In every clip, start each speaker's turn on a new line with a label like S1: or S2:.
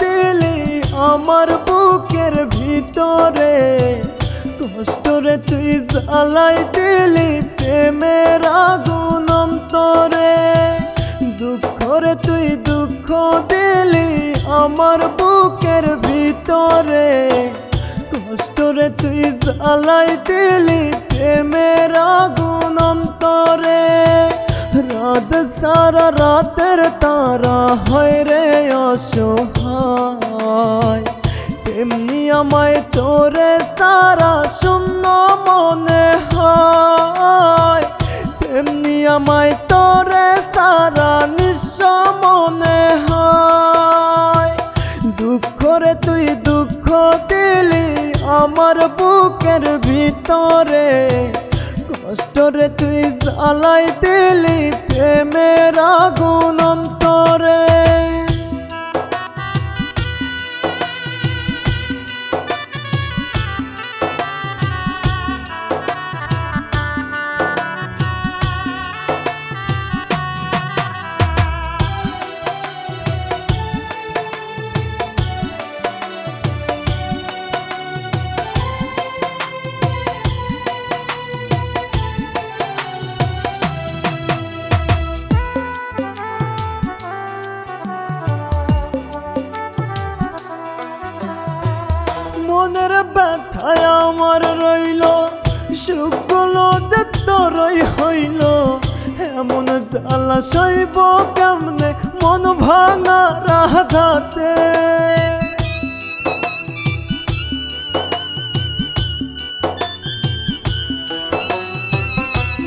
S1: দিলি আমার বুকের ভিতরে। কষ্টরে তুই জ্বালাই দিলি প্রেমের আগুন অন্তরে। দুঃখরে তুই দুঃখ দিলি আমার বুকের ভিতরে। কষ্টরে তুই জ্বালাই দিলি প্রেমের আগুন অন্তরে। রাত, সারা রাতের তারা হয় রে অসহায়। তেমনি আমায় তোরে সারা শূন্য মনে হয়। তেমনি আমায় তোরে সারা নিঃস্ব মনে হয়। দুঃখরে তুই দুঃখ দিলি আমার বুকের ভিতরে। কষ্টরে তুই জ্বালাই দিলি প্রেমের আগুন অন্তরে। আমার রইল সুখগুলো যে হইল, এমন জ্বালা সইব কেমনে? মন ভাঙা রাঘাতে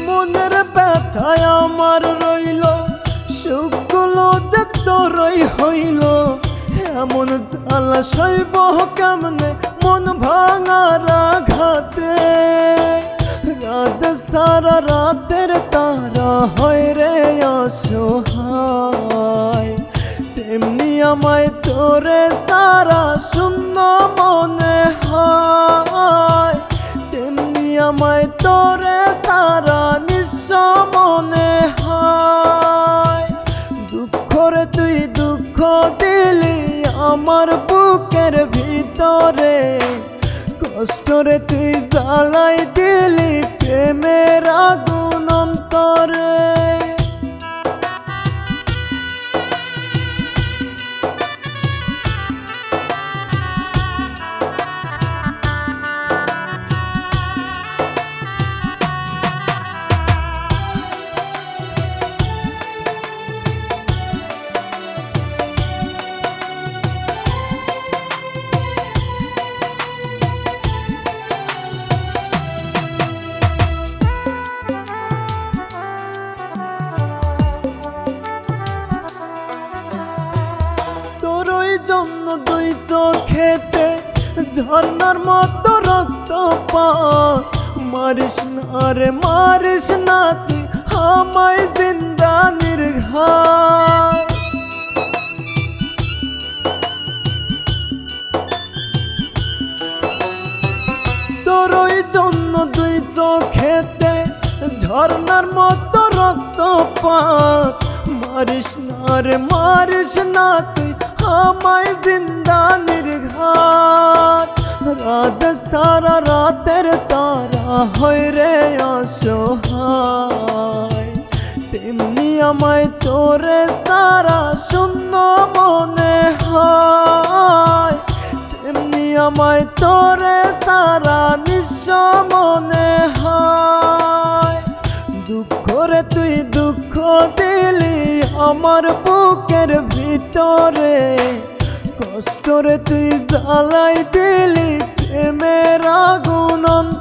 S1: মনের ব্যথায় আমার রইল সুখগুলো যে হইল এমন জ্বালা সইব কেমনে? মন ভাঙা রাঘাতে রাত সারা রাতের তারা হয় রে অসহায়। তেমনি আমায় তোরে কষ্টরে তুই জ্বালাই দিলি প্রেমের আগুন অন্তরে। ঝর্ণার মতো রক্ত পা মারিস না রে, মারিস না তুই, আমায় জিন্দা নির্ঘাত। তোর জন্য দুই চোখেতে ঝর্ণার মতো রক্ত পাত মারিস না রে, মারিস না তুই, আমায় জিন্দা নির্ঘাত। রাত সারা রাতের তারা হয় রে অসহায়। তেমনি আমায় তোরে সারা শূন্য মনে হয়। তেমনি আমায় তোরে সারা নিঃস্ব মনে হয়। দুঃখরে তুই দুঃখ দিলি আমার বুকের ভিতরে। কষ্টরে তুই জ্বালাই দিলি প্রেমের আগুন অন্তরে